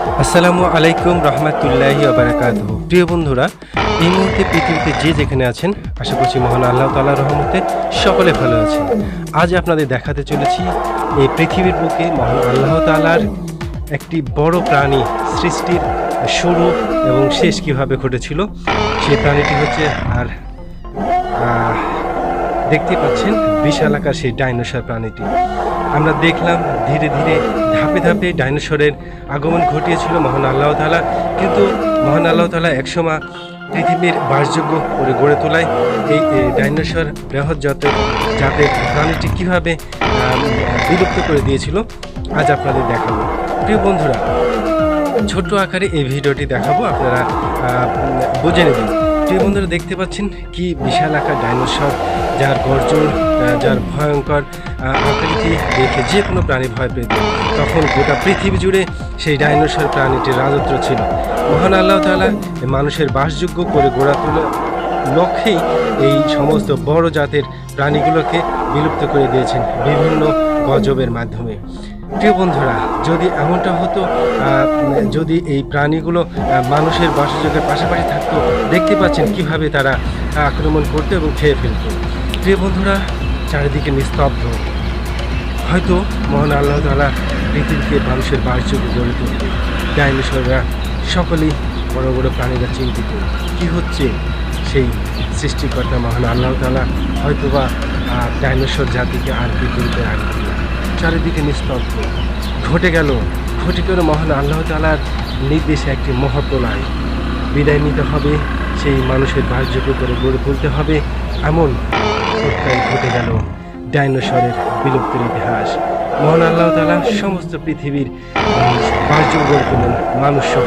আসসালামু আলাইকুম রহমতুল্লাহি আবরাকাত প্রিয় বন্ধুরা, এই মুহূর্তে পৃথিবীতে যে যেখানে আছেন, আশা করছি মহান আল্লাহ তালার রহমতে সকলে ভালো আছেন। আজ আপনাদের দেখাতে চলেছি এই পৃথিবীর বুকে মহান আল্লাহ তালার একটি বড় প্রাণী সৃষ্টির শুরু এবং শেষ কীভাবে ঘটেছিল। সেই প্রাণীটি হচ্ছে আর দেখতে পাচ্ছেন বিশালাকার সেই ডাইনোসর প্রাণীটি। আমরা দেখলাম ধীরে ধীরে ধাপে ধাপে ডাইনোসরের আগমন ঘটিয়েছিল মহান আল্লাহ তালা কিন্তু মহান আল্লাহ তালা একসময় পৃথিবীর বাসযোগ্য করে গড়ে তোলায় এই ডাইনোসর বৃহৎ জাতের জাতের প্রাণীটি কীভাবে বিলুপ্ত করে দিয়েছিল, আজ আপনাদের দেখাবো। প্রিয় বন্ধুরা, ছোট্ট আকারে এই ভিডিওটি দেখাবো, আপনারা বুঝে নেবেন। প্রিয় বন্ধুরা, দেখতে পাচ্ছেন কি বিশাল আকার ডাইনোসর, যার গর্জন যার ভয়ঙ্কর আকৃতি দেখে যে কোনো প্রাণী ভয় পেত তখন গোটা পৃথিবী জুড়ে সেই ডাইনোসর প্রাণীটির রাজত্ব ছিল। মহান আল্লাহ তালা মানুষের বাসযোগ্য করে গড়া তোলা লক্ষ্যেই এই সমস্ত বড় জাতের প্রাণীগুলোকে বিলুপ্ত করে দিয়েছেন বিভিন্ন গজবের মাধ্যমে। প্রিয় বন্ধুরা, যদি এমনটা হতো যদি এই প্রাণীগুলো মানুষের বাসযোগের পাশাপাশি থাকতো, দেখতে পাচ্ছেন কীভাবে তারা আক্রমণ করতো এবং খেয়ে ফেলতো। প্রিয় বন্ধুরা চারিদিকে নিস্তব্ধ। হয়তো মহান আল্লাহ তালা পৃথিবীকে মানুষের বাসযোগ্য গড়ে তুলবে। ডাইনোসররা সকলেই বড় বড় প্রাণীরা চিন্তিত। কি হচ্ছে? সেই সৃষ্টিকর্তা মহান আল্লাহ তালা হয়তোবা ডাইনোসর জাতিকে আর পৃথিবীতে রাখবে। চারিদিকে নিস্তব্ধ। ঘটে গেল ঘটে গেল মহান আল্লাহ তালার নির্দেশে একটি মহাপ্রলয়। বিদায় নিতে হবে, সেই মানুষের বাসযোগ্য করে গড়ে তুলতে হবে, এমন প্রত্যয় ঘটে গেল। ডাইনোসরের বিলুপ্তির ইতিহাস। মহান আল্লাহ তালা সমস্ত পৃথিবীর বাসযোগ্য করে মানুষ সহ